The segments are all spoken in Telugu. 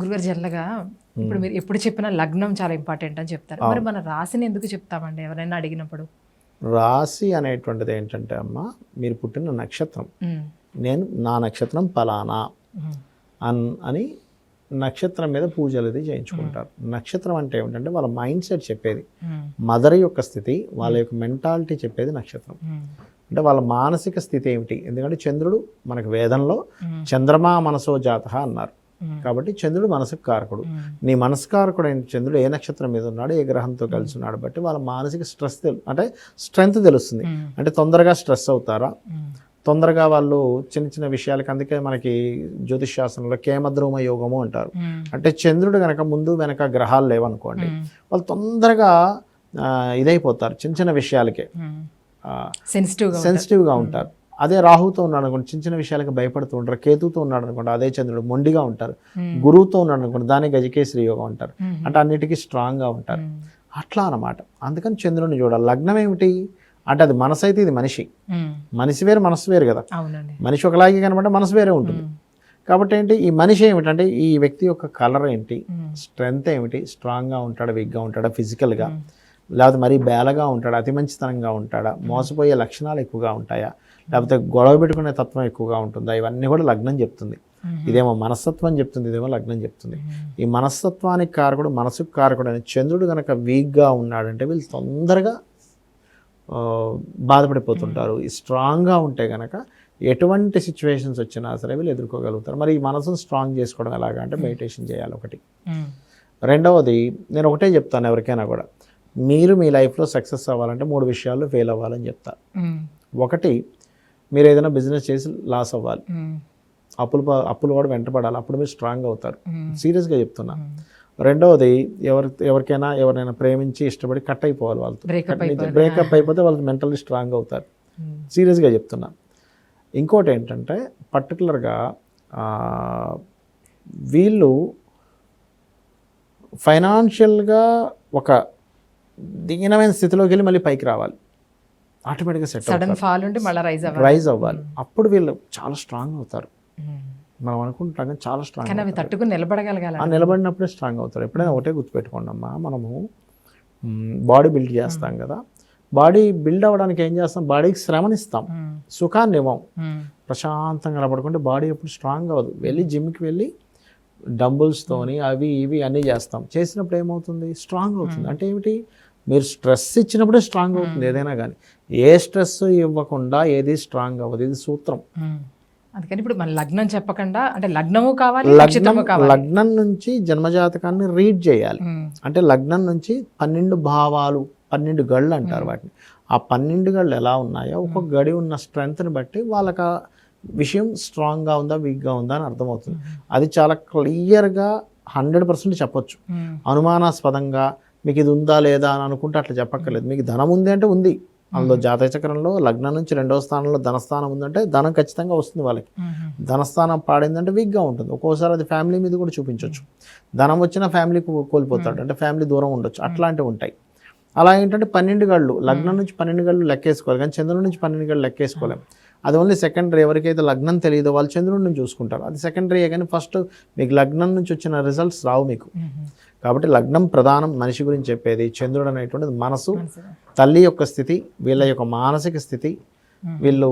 గురుగారు జల్లగా ఇప్పుడు మీరు ఎప్పుడు చెప్పినా లగ్నం చాలా ఇంపార్టెంట్ అని చెప్తారు. మరి మన రాశిని ఎందుకు చెప్తామండి? ఎవరైనా అడిగినప్పుడు. రాశి అనేటువంటిది ఏంటంటే అమ్మ మీరు పుట్టిన నక్షత్రం. నేను నా నక్షత్రం పలానా అన్ అని నక్షత్రం మీద పూజలు అది చేయించుకుంటారు. నక్షత్రం అంటే ఏమిటంటే వాళ్ళ మైండ్ సెట్ చెప్పేది. మదర్ యొక్క స్థితి వాళ్ళ యొక్క మెంటాలిటీ చెప్పేది నక్షత్రం. అంటే వాళ్ళ మానసిక స్థితి ఏమిటి? ఎందుకంటే చంద్రుడు మనకు వేదంలో చంద్రమా మనసో జాత అన్నారు. కాబట్టి చంద్రుడు మనసుకు కారకుడు. నీ మనస్కారకుడు అయిన చంద్రుడు ఏ నక్షత్రం మీద ఉన్నాడు ఏ గ్రహంతో కలిసి ఉన్నాడు బట్టి వాళ్ళ మానసిక స్ట్రెస్ తెలు అంటే స్ట్రెంగ్త్ తెలుస్తుంది. అంటే తొందరగా స్ట్రెస్ అవుతారా? తొందరగా వాళ్ళు చిన్న చిన్న విషయాలకి అందుకే మనకి జ్యోతిష్ శాస్త్రంలో కేమద్రోమ యోగము అంటారు. అంటే చంద్రుడు గనక ముందు వెనక గ్రహాలు లేవనుకోండి వాళ్ళు తొందరగా ఇదైపోతారు చిన్న చిన్న విషయాలకే. సెన్సిటివ్గా ఉంటారు. అదే రాహుతో ఉన్నాడు అనుకోండి చిన్న చిన్న విషయాలకి భయపడుతూ ఉంటారు కేతుతో ఉన్నాడు అనుకోండి అదే చంద్రుడు మొండిగా ఉంటారు గురువుతో ఉన్నాడు అనుకోండి దాన్ని గజకేశ్వరి యోగం అంటారు. ఉమ్, అంటే అన్నిటికీ స్ట్రాంగ్గా ఉంటారు. అట్లా అన్నమాట. అందుకని చంద్రుడిని చూడాలి. లగ్నం ఏమిటి? అంటే అది మనసు అయితే ఇది మనిషి. మనిషి వేరు మనసు వేరు కదా. మనిషి ఒకలాగే కనబడే మనసు వేరే ఉంటుంది. కాబట్టి ఏంటి? ఈ మనిషి ఏమిటంటే ఈ వ్యక్తి యొక్క కలర్ ఏంటి? స్ట్రెంగ్త్ ఏమిటి? స్ట్రాంగ్గా ఉంటాడా వీక్గా ఉంటాడా ఫిజికల్గా లేకపోతే మరీ బేలగా ఉంటాడా అతి మంచితనంగా ఉంటాడా మోసపోయే లక్షణాలు ఎక్కువగా ఉంటాయా లేకపోతే గొడవ పెట్టుకునే తత్వం ఎక్కువగా ఉంటుందా ఇవన్నీ కూడా లగ్నం చెప్తుంది. ఇదేమో మనస్తత్వం చెప్తుంది ఇదేమో లగ్నం చెప్తుంది. ఈ మనస్తత్వానికి కారకుడు మనసుకు కారకుడు అని చంద్రుడు కనుక వీక్గా ఉన్నాడంటే వీళ్ళు తొందరగా బాధపడిపోతుంటారు. ఈ స్ట్రాంగ్గా ఉంటే కనుక ఎటువంటి సిచ్యువేషన్స్ వచ్చినా సరే వీళ్ళు ఎదుర్కోగలుగుతారు. మరి ఈ మనసును స్ట్రాంగ్ చేసుకోవడం ఎలాగా అంటే మెడిటేషన్ చేయాలి ఒకటి. రెండవది నేను ఒకటే చెప్తాను ఎవరికైనా కూడా. మీరు మీ లైఫ్లో సక్సెస్ అవ్వాలంటే మూడు విషయాల్లో ఫెయిల్ అవ్వాలని చెప్తా. ఒకటి మీరు ఏదైనా బిజినెస్ చేసి లాస్ అవ్వాలి. అప్పులు అప్పులు కూడా వెంటపడాలి అప్పుడు మీరు స్ట్రాంగ్ అవుతారు. సీరియస్గా చెప్తున్నా. రెండవది ఎవరి ఎవరికైనా ఎవరైనా ప్రేమించి ఇష్టపడి కట్ అయిపోవాలి వాళ్ళతో. బ్రేకప్ అయిపోతే వాళ్ళు మెంటల్లీ స్ట్రాంగ్ అవుతారు. సీరియస్గా చెప్తున్నా. ఇంకోటి ఏంటంటే పర్టికులర్గా వీళ్ళు ఫైనాన్షియల్గా ఒక దీనమైన స్థితిలోకి వెళ్ళి మళ్ళీ పైకి రావాలి. ఆటోమేటిక్గా సెట్ సడన్ ఫాల్ ఉంటే మళ్ళీ రైజ్ అవ్వాలి. రైజ్ అవ్వాలి. అప్పుడు వీళ్ళు చాలా స్ట్రాంగ్ అవుతారు. ఉమ్. మనం అనుకుంటాం కానీ చాలా స్ట్రాంగ్ కానీ అవి తట్టుకుని నిలబడగలగాల ఆ నిలబడినప్పుడే స్ట్రాంగ్ అవుతారు. ఎప్పుడైనా ఒకటే గుర్తుపెట్టుకోండి అమ్మా మనము బాడీ బిల్డ్ చేస్తాం కదా. బాడీ బిల్డ్ అవ్వడానికి ఏం చేస్తాం? బాడీకి శ్రమనిస్తాం. సుఖాన్ని ఇవ్వం. ప్రశాంతంగా నిలబడుకుంటే బాడీ ఎప్పుడు స్ట్రాంగ్ అవ్వదు. వెళ్ళి జిమ్కి వెళ్ళి డంబుల్స్తోని అవి ఇవి అన్నీ చేస్తాం. చేసినప్పుడు ఏమవుతుంది? స్ట్రాంగ్ అవుతుంది. అంటే ఏమిటి? మీరు స్ట్రెస్ ఇచ్చినప్పుడే స్ట్రాంగ్ అవుతుంది ఏదైనా కానీ. ఏ స్ట్రెస్ ఇవ్వకుండా ఏది స్ట్రాంగ్ అవ్వదు. ఇది సూత్రం. అందుకని ఇప్పుడు మన లగ్నం చెప్పకుండా అంటే లగ్నము కావాలి లగ్నం లగ్నం నుంచి జన్మజాతకాన్ని రీడ్ చేయాలి. అంటే లగ్నం నుంచి పన్నెండు భావాలు పన్నెండు గళ్ళు అంటారు వాటిని. ఆ పన్నెండు గళ్ళు ఎలా ఉన్నాయో ఒక్కొక్క గడి ఉన్న స్ట్రెంగ్త్ని బట్టి వాళ్ళకి విషయం స్ట్రాంగ్గా ఉందా వీక్గా ఉందా అని అర్థమవుతుంది. అది చాలా క్లియర్గా హండ్రెడ్ పర్సెంట్ చెప్పొచ్చు. అనుమానాస్పదంగా మీకు ఇది ఉందా లేదా అని అనుకుంటే అట్లా చెప్పక్కర్లేదు. మీకు ధనం ఉంది అంటే ఉంది. అందులో జాతక చక్రంలో లగ్నం నుంచి రెండవ స్థానంలో ధనస్థానం ఉందంటే ధనం ఖచ్చితంగా వస్తుంది వాళ్ళకి. ధనస్థానం పాడిందంటే వీక్గా ఉంటుంది. ఒక్కోసారి అది ఫ్యామిలీ మీద కూడా చూపించవచ్చు ధనం వచ్చిన ఫ్యామిలీ కోల్పోతాడు. అంటే ఫ్యామిలీ దూరం ఉండొచ్చు. అట్లాంటివి ఉంటాయి. అలా ఏంటంటే పన్నెండు గళ్ళు లగ్నం నుంచి పన్నెండు గళ్ళు లెక్కేసుకోవాలి. కానీ చంద్రుడి నుంచి పన్నెండు గళ్ళు లెక్కేసుకోలేం. అది ఓన్లీ సెకండరీ ఎవరికైతే లగ్నం తెలియదో వాళ్ళు చంద్రుడి నుంచి చూసుకుంటారు. అది సెకండరీ కానీ ఫస్ట్ మీకు లగ్నం నుంచి వచ్చిన రిజల్ట్స్ రావు మీకు. కాబట్టి లగ్నం ప్రధానం మనిషి గురించి చెప్పేది చంద్రుడు అనేటువంటిది మనసు. తల్లి యొక్క స్థితి వీళ్ళ యొక్క మానసిక స్థితి వీళ్ళు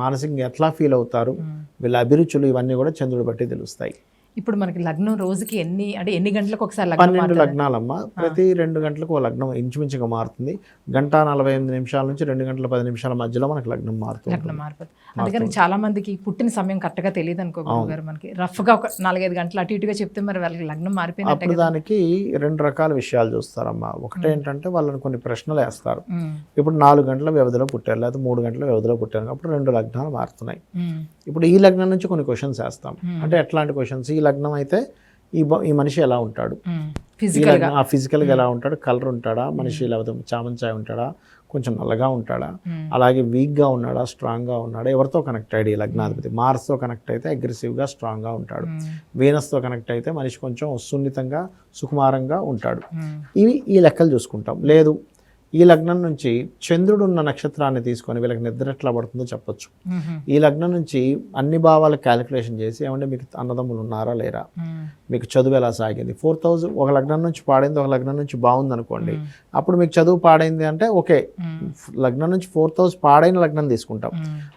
మానసికంగా ఎట్లా ఫీల్ అవుతారు. వీళ్ళ అభిరుచులు ఇవన్నీ కూడా చంద్రుడు బట్టి తెలుస్తాయి ఇప్పుడు మనకి లగ్నం రోజుకి ఎన్ని అంటే ఎన్ని గంటలకు ఒకసారి లగ్నం పన్నెండు? లగ్నాలమ్మ. ప్రతి రెండు గంటలకు లగ్నం ఇంచుమించుగా మారుతుంది. గంట నలభై ఎనిమిది నిమిషాల నుంచి రెండు గంటల పది నిమిషాల మధ్యలో మనకు లగ్నం మారుతుంది లగ్నం మారిపోతుంది అందుకని చాలా మందికి పుట్టిన సమయం కరెక్ట్గా తెలియదు అనుకో గారు మనకి. రఫ్గా ఒక నాలుగైదు గంటలు అటు ఇటుగా చెప్తే మరి వాళ్ళకి లగ్నం మారిపోయినట్టే అప్పుడు దానికి రెండు రకాల విషయాలు చూస్తారమ్మా. ఒకటేంటంటే వాళ్ళని కొన్ని ప్రశ్నలు వేస్తారు. ఇప్పుడు నాలుగు గంటల వ్యవధిలో పుట్టారు లేకపోతే మూడు గంటల వ్యవధిలో పుట్టారు. అప్పుడు రెండు లగ్నాలు మారుతున్నాయి. ఇప్పుడు ఈ లగ్నం నుంచి కొన్ని క్వశ్చన్స్ వేస్తాం. అంటే ఎట్లాంటి క్వశ్చన్స్ ఈ లగ్నం అయితే ఈ ఈ మనిషి ఎలా ఉంటాడు? ఆ ఫిజికల్గా ఎలా ఉంటాడు? కలర్ ఉంటాడా? మనిషి లేకపోతే చామంచాయ ఉంటాడా? కొంచెం నల్లగా ఉంటాడా. అలాగే వీక్గా ఉన్నాడా? స్ట్రాంగ్గా ఉన్నాడా? ఎవరితో కనెక్ట్ అయ్యాడు ఈ లగ్నాధిపతి? మార్స్తో కనెక్ట్ అయితే అగ్రెసివ్గా స్ట్రాంగ్గా ఉంటాడు. వీనస్తో కనెక్ట్ అయితే మనిషి కొంచెం సున్నితంగా సుకుమారంగా ఉంటాడు. ఇవి ఈ లెక్కలు చూసుకుంటాం. లేదు ఈ లగ్నం నుంచి చంద్రుడు ఉన్న నక్షత్రాన్ని తీసుకొని వీళ్ళకి నిద్ర ఎట్లా పడుతుందో చెప్పొచ్చు. ఈ లగ్నం నుంచి అన్ని భావాలు క్యాలిక్యులేషన్ చేసి ఏమంటే మీకు అన్నదమ్ములు ఉన్నారా లేరా. మీకు చదువు ఎలా సాగింది? ఫోర్ థౌజండ్ ఒక లగ్నం నుంచి పాడైంది ఒక లగ్నం నుంచి బాగుంది అనుకోండి అప్పుడు మీకు చదువు పాడైంది అంటే ఓకే. లగ్నం నుంచి ఫోర్ థౌజండ్ పాడైన లగ్నం తీసుకుంటాం.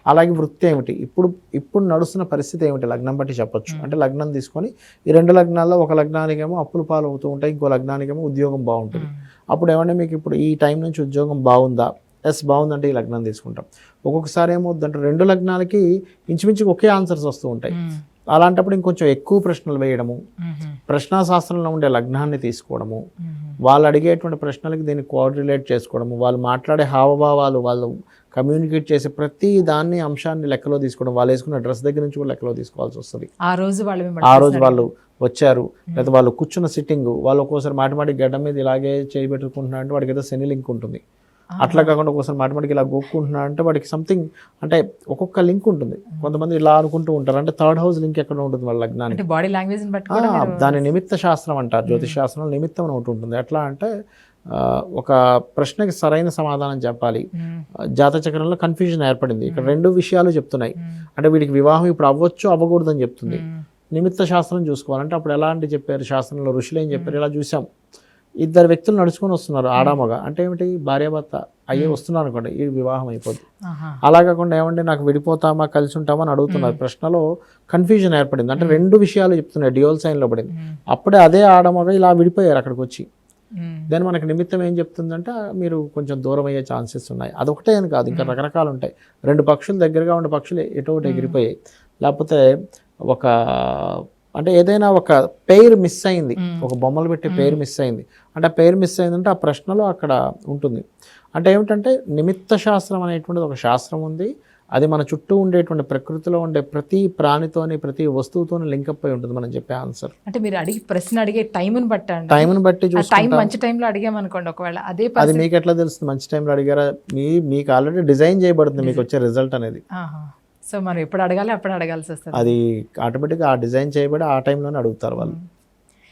అలాగే వృత్తి ఏమిటి? ఇప్పుడు ఇప్పుడు నడుస్తున్న పరిస్థితి ఏమిటి? లగ్నం బట్టి చెప్పొచ్చు. అంటే లగ్నం తీసుకొని ఈ రెండు లగ్నాల్లో ఒక లగ్నానికేమో అప్పులు పాలు అవుతూ ఉంటాయి ఇంకో లగ్నానికేమో ఉద్యోగం బాగుంటుంది. అప్పుడు ఏమంటే మీకు ఇప్పుడు ఈ టైం నుంచి ఉద్యోగం బాగుందా? ఎస్ బాగుందంటే ఈ లగ్నం తీసుకుంటాం. ఒక్కొక్కసారి ఏమవుతుందంటే రెండు లగ్నాలకి ఇంచుమించు ఒకే ఆన్సర్స్ వస్తూ ఉంటాయి. అలాంటప్పుడు ఇంకొంచెం ఎక్కువ ప్రశ్నలు వేయడము మ్మ్. ప్రశ్నాశాస్త్రంలో ఉండే లగ్నాన్ని తీసుకోవడము. వాళ్ళు అడిగేటువంటి ప్రశ్నలకి దీన్ని కోఆర్డినేట్ చేసుకోవడము వాళ్ళు మాట్లాడే హావభావాలు వాళ్ళు కమ్యూనికేట్ చేసే ప్రతి దాన్ని అంశాన్ని లెక్కలో తీసుకోవడం వాళ్ళు వేసుకున్న డ్రెస్ దగ్గర నుంచి కూడా లెక్కలో తీసుకోవాల్సి వస్తుంది ఆ రోజు వాళ్ళు ఆ రోజు వాళ్ళు వచ్చారు లేదా వాళ్ళు కూర్చున్న సిట్టింగ్ వాళ్ళు ఒక్కోసారి మాటిమాటికి గడ్డ మీద ఇలాగే చేయబెట్టుకుంటున్నా అంటే వాడికి ఏదో శని లింక్ ఉంటుంది అట్లా కాకుండా ఒక్కోసారి మాటిమాటికి ఇలా గొక్కుంటున్నా అంటే వాడికి సంథింగ్ అంటే ఒక్కొక్క లింక్ ఉంటుంది. కొంతమంది ఇలా అనుకుంటూ ఉంటారు. అంటే థర్డ్ హౌస్ లింక్ ఎక్కడ ఉంటుంది వాళ్ళ లగ్నానికి? అంటే బాడీ లాంగ్వేజ్ దాని నిమిత్త శాస్త్రం అంటారు. జ్యోతిష్ శాస్త్రంలో నిమిత్తం ఒకటి ఉంటుంది. ఎట్లా అంటే ఒక ప్రశ్నకి సరైన సమాధానం చెప్పాలి. జాత చక్రంలో కన్ఫ్యూజన్ ఏర్పడింది. ఇక్కడ రెండు విషయాలు చెప్తున్నాయి. అంటే వీడికి వివాహం ఇప్పుడు అవ్వచ్చు అవ్వకూడదు అని చెప్తుంది. నిమిత్త శాస్త్రం చూసుకోవాలంటే అప్పుడు ఎలాంటి చెప్పారు? శాస్త్రంలో ఋషులు ఏం చెప్పారు? ఇలా చూసాం. ఇద్దరు వ్యక్తులు నడుచుకొని వస్తున్నారు ఆడామగ అంటే ఏమిటి? భార్యాభర్త అయ్యే వస్తున్నారు అనుకోండి ఈ వివాహం అయిపోద్ది. అలా కాకుండా ఏమంటే నాకు విడిపోతామా కలిసి ఉంటామా అని అడుగుతున్నారు. ప్రశ్నలో కన్ఫ్యూజన్ ఏర్పడింది. అంటే రెండు విషయాలు చెప్తున్నాయి డ్యూయల్ సైన్లో పడింది. అప్పుడే అదే ఆడమగ ఇలా విడిపోయారు అక్కడికి వచ్చి. దాని మనకి నిమిత్తం ఏం చెప్తుందంటే మీరు కొంచెం దూరం అయ్యే ఛాన్సెస్ ఉన్నాయి. అదొకటే అని కాదు ఇంకా రకరకాలు ఉంటాయి. రెండు పక్షులు దగ్గరగా ఉండే పక్షులు ఎటో ఒకటి ఎగిరిపోయాయి. లేకపోతే ఒక అంటే ఏదైనా ఒక పెయిర్ మిస్ అయింది. ఒక బొమ్మలు పెట్టే పేరు మిస్ అయింది. అంటే ఆ పేరు మిస్ అయిందంటే ఆ ప్రశ్నలో అక్కడ ఉంటుంది. అంటే ఏమిటంటే నిమిత్త శాస్త్రం అనేటువంటిది ఒక శాస్త్రం ఉంది. అది మన చుట్టూ ఉండేటువంటి ప్రకృతిలో ఉండే ప్రతి ప్రాణితోని ప్రతి వస్తువుతోని లింకప్ అయి ఉంటుంది మనం చెప్పే ఆన్సర్. అంటే మీరు అడిగి ప్రశ్న అడిగే టైంని బట్టండి టైంని బట్టి టైం మంచి టైంలో అడిగామనుకోండి ఒకవేళ అదే అది మీకు ఎట్లా తెలుస్తుంది? మంచి టైంలో అడిగారా? మీ మీకు ఆల్రెడీ డిజైన్ చేయబడుతుంది మీకు వచ్చే రిజల్ట్ అనేది. సో మనం ఎప్పుడు అడగాలి అప్పుడు అడగాల్సి వస్తుంది. అది ఆటోమేటిక్గా ఆ డిజైన్ చేయబడి ఆ టైంలోనే అడుగుతారు వాళ్ళు.